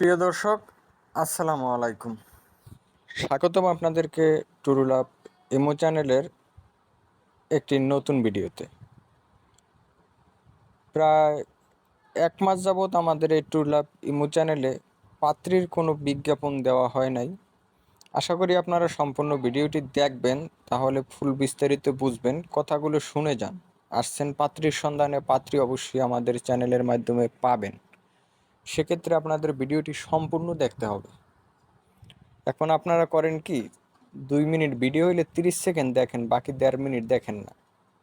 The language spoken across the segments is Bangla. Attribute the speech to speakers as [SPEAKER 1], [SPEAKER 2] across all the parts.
[SPEAKER 1] প্রিয় দর্শক, আসসালামু আলাইকুম। স্বাগতম আপনাদেরকে টুরুলাভ ইমো চ্যানেলের একটি নতুন ভিডিওতে। প্রায় এক মাস যাবৎ আমাদের এই টুরুলাভ ইমো চ্যানেলে পাত্রীর কোনো বিজ্ঞাপন দেওয়া হয় নাই। আশা করি আপনারা সম্পূর্ণ ভিডিওটি দেখবেন, তাহলে ফুল বিস্তারিত বুঝবেন, কথাগুলো শুনে যান। আসছেন পাত্রীর সন্ধানে পাত্রী অবশ্যই আমাদের চ্যানেলের মাধ্যমে পাবেন। সেক্ষেত্রে আপনাদের ভিডিওটি সম্পূর্ণ দেখতে হবে। এখন আপনারা করেন কি, দুই মিনিট ভিডিও হইলে তিরিশ সেকেন্ড দেখেন, বাকি দেড় মিনিট দেখেন না।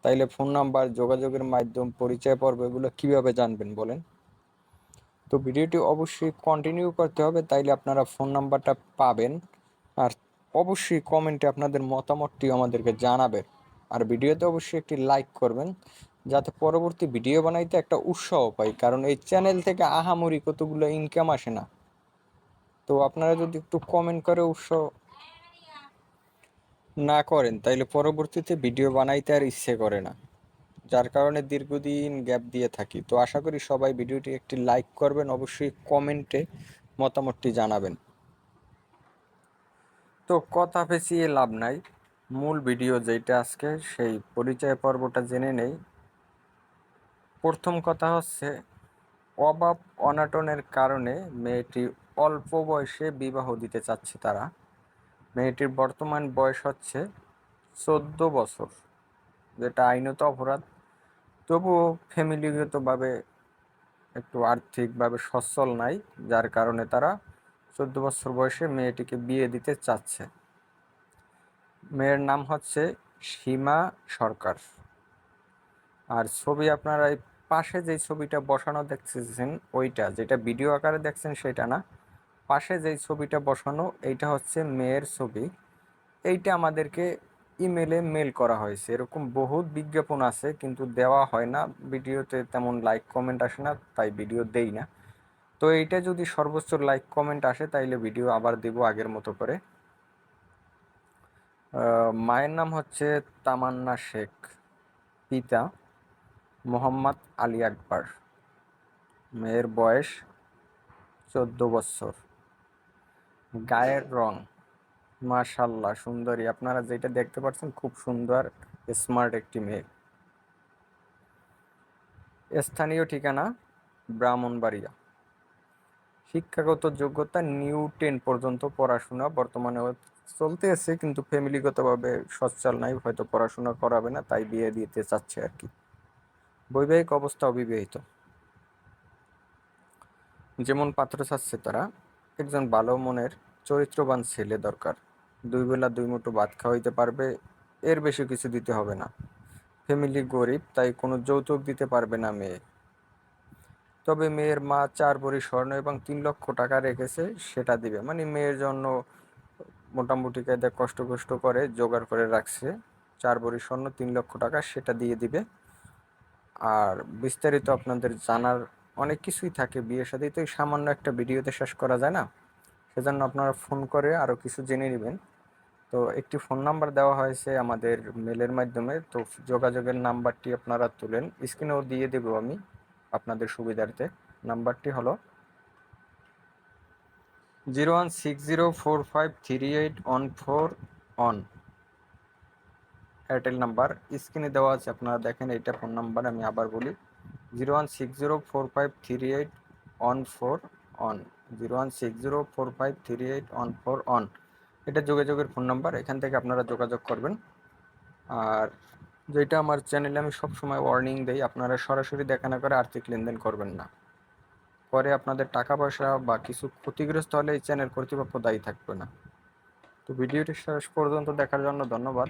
[SPEAKER 1] তাইলে ফোন নাম্বার, যোগাযোগের মাধ্যম, পরিচয় পর্ব এগুলো কীভাবে জানবেন বলেন? তো ভিডিওটি অবশ্যই কন্টিনিউ করতে হবে, তাইলে আপনারা ফোন নাম্বারটা পাবেন। আর অবশ্যই কমেন্টে আপনাদের মতামতটি আমাদেরকে জানাবেন। আর ভিডিওতে অবশ্যই একটি লাইক করবেন। যাতে পরবর্তী ভিডিও বানাইতে একটা উৎসাহ পাই, কারণ এই চ্যানেল থেকে আহামরি কতগুলো ইনকাম আসে না। তো আপনারা যদি একটু কমেন্ট করে উৎসাহ না করেন, তাইলে পরবর্তীতে ভিডিও বানাইতে আর ইচ্ছে করে না। যার কারণে দীর্ঘদিন গ্যাপ দিয়ে থাকি। তো আশা করি সবাই ভিডিওটি একটি লাইক করবেন, অবশ্যই কমেন্টে মতামতটি জানাবেন। তো কথা পেঁচিয়ে লাভ নাই। মূল ভিডিও যেটা আজকে, সেই পরিচয় পর্বটা জেনে নেই। প্রথম কথা হচ্ছে, অভাব অনাটনের কারণে মেয়েটি অল্প বয়সে বিবাহ দিতে চাচ্ছে তারা। মেয়েটির বর্তমান বয়স হচ্ছে চোদ্দ বছর, যেটা আইনত অপরাধ। তবুও ফ্যামিলিগতভাবে একটু আর্থিকভাবে সচ্ছল নাই, যার কারণে তারা চোদ্দ বছর বয়সে মেয়েটিকে বিয়ে দিতে চাচ্ছে। মেয়ের নাম হচ্ছে সীমা সরকার। আর ছবি আপনারা এই পাশে যে ছবিটা বসানো দেখতেছেন, ওইটা। যেটা ভিডিও আকারে দেখছেন, সেটা না। পাশে যেই ছবিটা বসানো, এইটা হচ্ছে মেয়ের ছবি। এইটা আমাদেরকে ইমেলে মেল করা হয়েছে। এরকম বহুত বিজ্ঞাপন আছে, কিন্তু দেওয়া হয় না। ভিডিওতে তেমন লাইক, কমেন্ট আসে না, তাই ভিডিও দেই না। তো এইটা যদি সর্বোচ্চ লাইক, কমেন্ট আসে, তাইলে ভিডিও আবার দেব আগের মতো করে। মায়ের নাম হচ্ছে তামান্না শেখ, পিতা। মোহাম্মদ আলী আকবর। মেয়ের বয়স চোদ্দ বছর। গায়ের রং মাশাল্লাহ সুন্দরী। আপনারা যেটা দেখতে পাচ্ছেন, খুব সুন্দর স্মার্ট একটি মেয়ে। স্থানীয় ঠিকানা ব্রাহ্মণবাড়িয়া। শিক্ষাগত যোগ্যতা নিউ টেন পর্যন্ত পড়াশোনা। বর্তমানে চলতে আছে কিন্তু ফ্যামিলিগতভাবে সচ্ছল নাই, হয়তো পড়াশোনা করাবে না, তাই বিয়ে দিতে চাচ্ছে আর কি। বৈবাহিক অবস্থা অবিবাহিত। যেমন পাত্র চাচ্ছে তারা, একজন ভালো মনের চরিত্রবান ছেলে দরকার। দুই বেলা দুই মুঠো ভাত খাওয়াইতে পারবে, এর বেশি কিছু দিতে হবে না। ফ্যামিলি গরিব, তাই কোনো যৌতুক দিতে পারবে না মেয়ে। তবে মেয়ের মা চার ভরি স্বর্ণ এবং তিন লক্ষ টাকা রেখেছে, সেটা দিবে। মানে মেয়ের জন্য মোটামুটি কায়দা কষ্ট কষ্ট করে, জোগাড় করে রাখছে। চার ভরি স্বর্ণ, তিন লক্ষ টাকা, সেটা দিয়ে দিবে। আর বিস্তারিত আপনাদের জানার অনেক কিছুই থাকে বিয়ে সাথে। তো এই সামান্য একটা ভিডিওতে শেষ করা যায় না? সেজন্য আপনারা ফোন করে আরও কিছু জেনে নেবেন। তো একটি ফোন নাম্বার দেওয়া হয়েছে আমাদের মেলের মাধ্যমে। তো যোগাযোগের নাম্বারটি আপনারা তুলেন। স্ক্রিনেও দিয়ে দেব আমি আপনাদের সুবিধার্থে। নাম্বারটি হলো zero one six zero four five three eight one four one. Airtel number স্ক্রিনে দেওয়া আছে, আপনারা দেখেন এইটা ফোন নাম্বার আমি আবার বলি। Zero one six zero four five three eight one four one zero one six zero four five three eight one four one এটা যোগাযোগের ফোন নাম্বার এখান থেকে আপনারা যোগাযোগ করবেন। আর যেটা আমার চ্যানেলে আমি সবসময় ওয়ার্নিং দিই, আপনারা সরাসরি দেখা না করে আর্থিক লেনদেন করবেন না। পরে আপনাদের টাকা পয়সা বা কিছু ক্ষতিগ্রস্ত হলে এই চ্যানেল কর্তৃপক্ষ দায়ী থাকবে না। তো ভিডিওটি শেষ পর্যন্ত দেখার জন্য ধন্যবাদ।